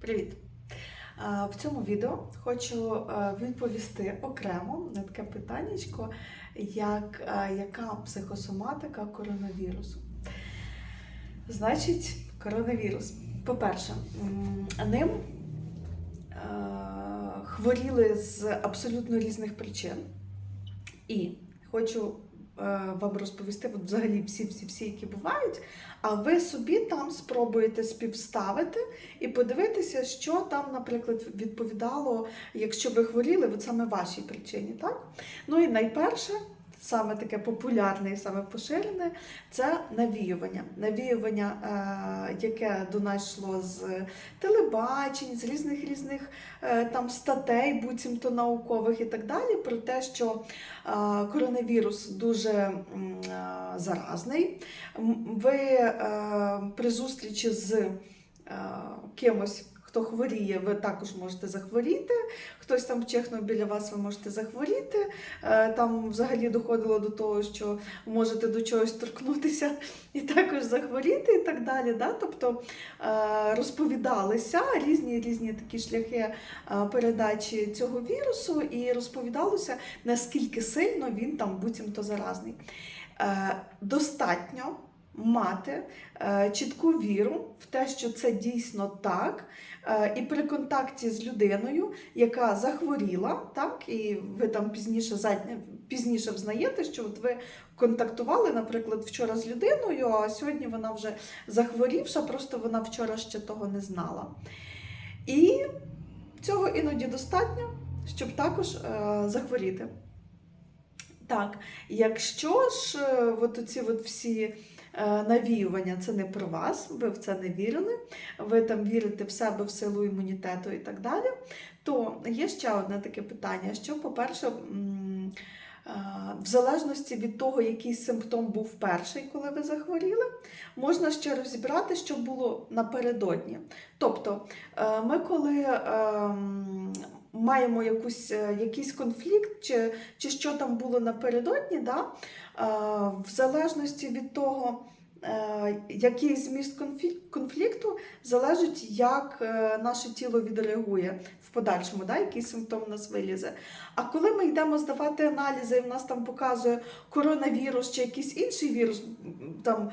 Привіт! В цьому відео хочу відповісти окремо на таке питаннячко, як яка психосоматика коронавірусу. Значить, коронавірус. По-перше, ним хворіли з абсолютно різних причин. І хочу вам розповісти от взагалі всі-всі-всі, які бувають, а ви собі там спробуєте співставити і подивитися, що там, наприклад, відповідало, якщо ви хворіли, от саме вашій причині. Так? Ну і найперше, саме таке популярне і саме поширене, це навіювання. Навіювання, е, яке до нас йшло з телебачень, з різних різних е, там статей, буцімто наукових і так далі, про те, що е, коронавірус дуже заразний. Ви при зустрічі з кимось. Хто хворіє, ви також можете захворіти. Хтось там чихнув біля вас, ви можете захворіти. Е, Там взагалі доходило до того, що можете до чогось торкнутися і також захворіти, і так далі. Да? Тобто е, розповідалися різні різні такі шляхи е, передачі цього вірусу, і розповідалося, наскільки сильно він там буцімто заразний. Достатньо мати е, чітку віру в те, що це дійсно так. Е, І при контакті з людиною, яка захворіла, так, і ви там пізніше пізніше взнаєте, що от ви контактували, наприклад, вчора з людиною, а сьогодні вона вже захворівша, просто вона вчора ще того не знала. І цього іноді достатньо, щоб також е, захворіти. Так, якщо ж от оці от всі навіювання це не про вас, ви в це не вірили, ви там вірите в себе в силу імунітету і так далі, то є ще одне таке питання: що, по-перше, е, в залежності від того, який симптом був перший, коли ви захворіли, можна ще розібрати, що було напередодні. Тобто, е, ми коли маємо якусь, е, якийсь конфлікт, чи, чи що там було напередодні, да? е, в залежності від того, е, який зміст конфлікту, залежить, як е, наше тіло відреагує в подальшому, да? який симптом у нас вилізе. А коли ми йдемо здавати аналізи, і в нас там показує коронавірус чи якийсь інший вірус, там,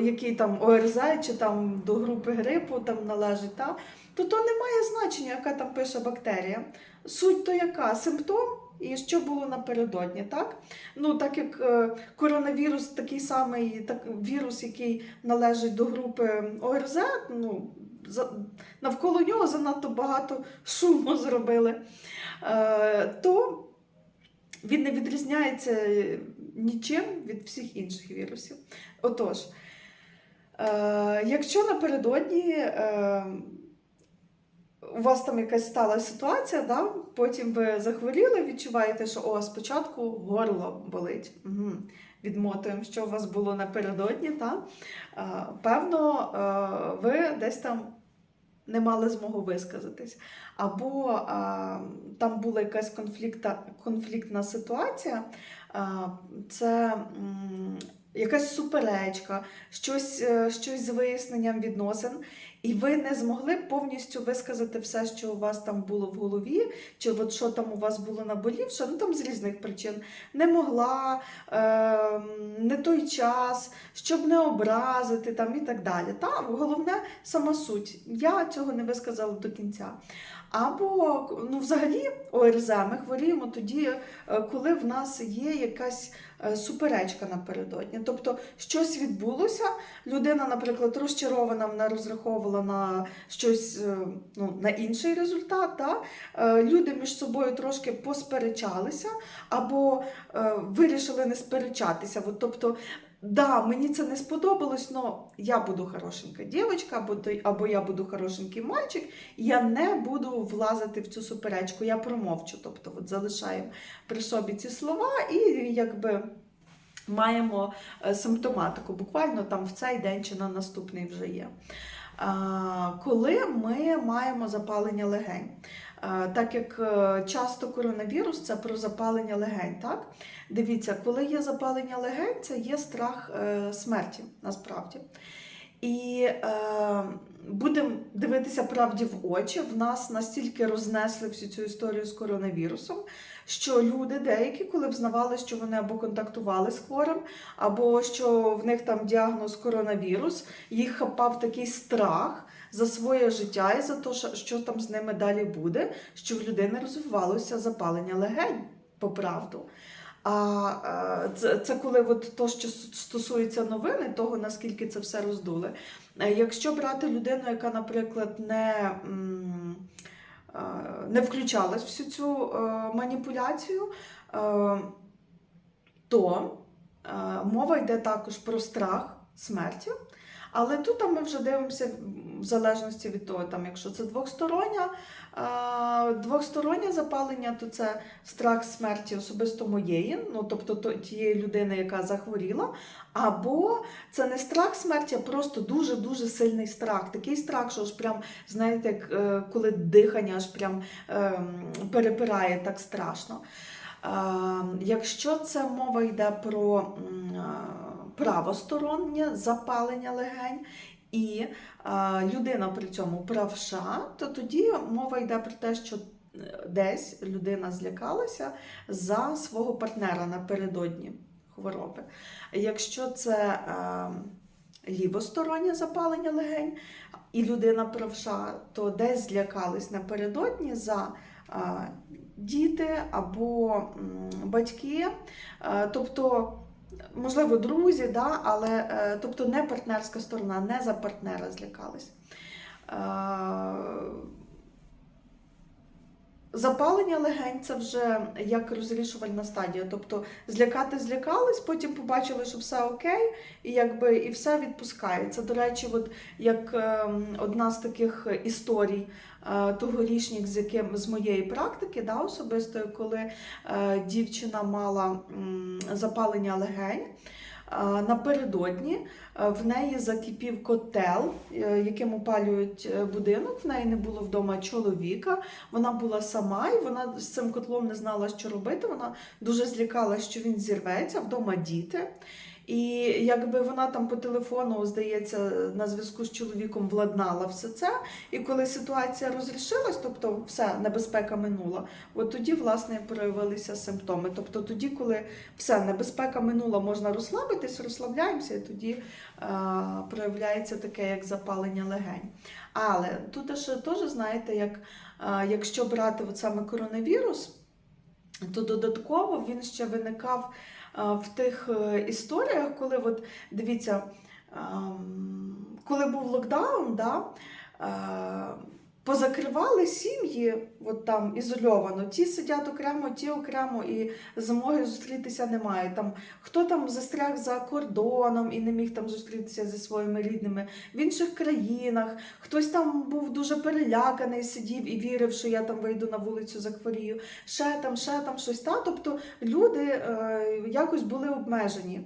який там ОРЗ, чи там до групи грипу там належить, та? то то не має значення, яка там пише бактерія. Суть то яка? Симптом і що було напередодні, так? Ну, так як е, коронавірус такий самий так, вірус, який належить до групи ОРЗ, ну, за, навколо нього занадто багато шуму зробили, е, то він не відрізняється нічим від всіх інших вірусів. Отож, е, якщо напередодні е, у вас там якась стала ситуація, да? потім ви захворіли, відчуваєте, що о, спочатку горло болить. Угу. Відмотуємо, що у вас було напередодні. Та? Е, певно, е, ви десь там не мали змогу висказатись. Або е, там була якась конфліктна ситуація, е, це м, якась суперечка, щось, е, щось з виясненням відносин. І ви не змогли повністю висказати все, що у вас там було в голові, чи от що там у вас було наболівше, ну там з різних причин. Не могла, е, не той час, щоб не образити там і так далі. Та, головне сама суть. Я цього не висказала до кінця. Або ну, взагалі ОРЗ ми хворіємо тоді, е, коли в нас є якась суперечка напередодні. Тобто щось відбулося, людина, наприклад, розчарована, вона розраховувала на щось е, ну, на інший результат. Да? Е, Люди між собою трошки посперечалися або е, вирішили не сперечатися. От, тобто, да, мені це не сподобалось, але я буду хорошенька дівчинка, або, або я буду хорошенький мальчик, я не буду влазити в цю суперечку, я промовчу. Тобто, от залишаємо при собі ці слова і якби. Маємо е, симптоматику, буквально там в цей день чи на наступний вже є. Коли ми маємо запалення легень, так як е, часто коронавірус це про запалення легень, так? Дивіться, коли є запалення легень, це є страх е, смерті насправді. І е, будемо дивитися правді в очі. В нас настільки рознесли всю цю історію з коронавірусом, що люди деякі, коли взнавали, що вони або контактували з хворим, або що в них там діагноз коронавірус, їх хапав такий страх за своє життя і за те, що, там з ними далі буде, що в людини розвивалося запалення легень по правду. А е, це, це коли от то, що стосується новини, того наскільки це все роздули. Е, Якщо брати людину, яка, наприклад, не, е, не включалась всю цю маніпуляцію, то мова йде також про страх смерті. Але тут ми вже дивимося в залежності від того, там, якщо це двохстороння, е, двохстороннє запалення, то це страх смерті особисто моєї, ну тобто то- тієї людини, яка захворіла. Або це не страх смерті, а просто дуже-дуже сильний страх. Такий страх, що аж прям, знаєте, як е, коли дихання аж прям ем, перепирає так страшно. Е, Якщо це мова йде про правостороннє запалення легень, і е, людина при цьому правша, то тоді мова йде про те, що е, десь людина злякалася за свого партнера напередодні хвороби. Якщо це е, лівостороннє запалення легень, і людина правша, то десь злякались напередодні за е, діти або батьки, Е, тобто, можливо, друзі, да, але е, тобто не партнерська сторона, не за партнера злякались. Запалення легень це вже як розрішувальна стадія. Тобто злякати злякались, потім побачили, що все окей, і якби і все відпускається. До речі, от як ем, одна з таких історій е, тогорічних, з яким з моєї практики, да, особистої, коли е, дівчина мала запалення легень. Напередодні е, в неї закипів котел, е, яким опалюють е, будинок. В неї не було вдома чоловіка. Вона була сама, і вона з цим котлом не знала, що робити. Вона дуже злякалася, що він зірветься, вдома діти. І якби вона там по телефону, здається, на зв'язку з чоловіком владнала все це. І коли ситуація розрішилась, тобто все, небезпека минула, от тоді, власне, проявилися симптоми. Тобто тоді, коли все, небезпека минула, можна розслабитись, розслабляємося, і тоді е, проявляється таке, як запалення легень. Але тут ще теж, знаєте, як, е, якщо брати от саме коронавірус, то додатково він ще виникав в тих е, історіях, коли от, дивіться, ем, коли був локдаун, да, е, позакривали сім'ї от там ізольовано. Ті сидять окремо, ті окремо, і змоги зустрітися немає. Там, хто там застряг за кордоном і не міг там зустрітися зі своїми рідними в інших країнах, хтось там був дуже переляканий, сидів і вірив, що я там вийду на вулицю, захворію, ще там, ще там щось. Та? Тобто люди е, якось були обмежені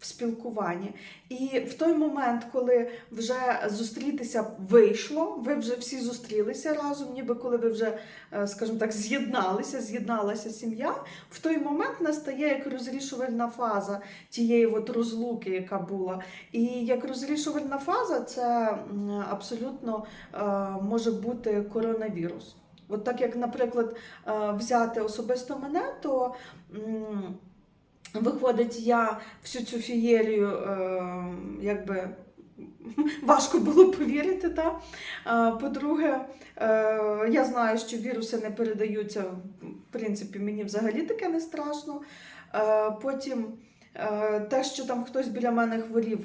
в спілкуванні. І в той момент, коли вже зустрітися вийшло, ви вже всі зустрілися разом, ніби коли ви вже, е, скажімо так, з'єдналися, з'єдналася сім'я, в той момент настає як розрішувальна фаза тієї от розлуки, яка була. І як розрішувальна фаза, це абсолютно е, може бути коронавірус. От так як, наприклад, е, взяти особисто мене, то виходить, я всю цю фієрію, е, якби. Важко було повірити, та Е, по-друге, е, я знаю, що віруси не передаються. В принципі, мені взагалі таке не страшно. Е, Потім те, що там хтось біля мене хворів,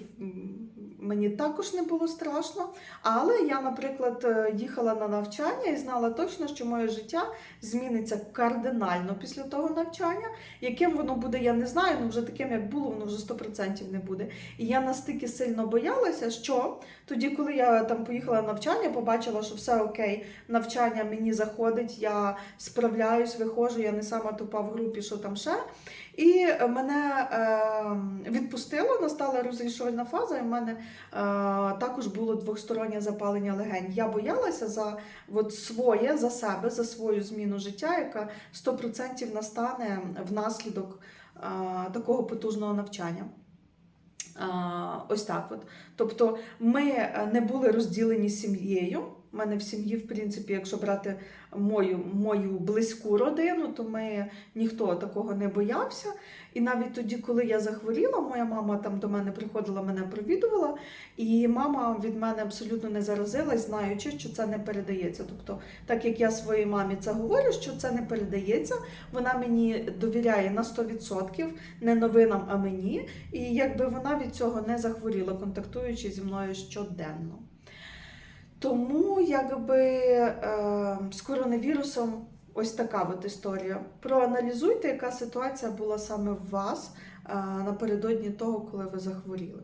мені також не було страшно. Але я, наприклад, е, їхала на навчання і знала точно, що моє життя зміниться кардинально після того навчання. Яким воно буде, я не знаю, але вже таким, як було, воно вже 100% не буде. І я настільки сильно боялася, що тоді, коли я там поїхала на навчання, побачила, що все окей, навчання мені заходить, я справляюсь, виходжу, я не сама тупа в групі, що там ще. І мене е, відпустило, настала розрішувальна фаза, і в мене е, також було двостороннє запалення легень. Я боялася за от, своє, за себе, за свою зміну життя, яка 100% настане внаслідок е, такого потужного навчання. А, Ось так от. Тобто ми е, не були розділені сім'єю. У мене в сім'ї, в принципі, якщо брати мою, мою близьку родину, то ми ніхто такого не боявся. І навіть тоді, коли я захворіла, моя мама там до мене приходила, мене провідувала, і мама від мене абсолютно не заразилась, знаючи, що це не передається. Тобто, так як я своїй мамі це говорю, що це не передається, вона мені довіряє на 100%, не новинам, а мені. І якби вона від цього не захворіла, контактуючи зі мною щоденно. Тому якби е, з коронавірусом ось така от історія. Проаналізуйте, яка ситуація була саме в вас е, напередодні того, коли ви захворіли.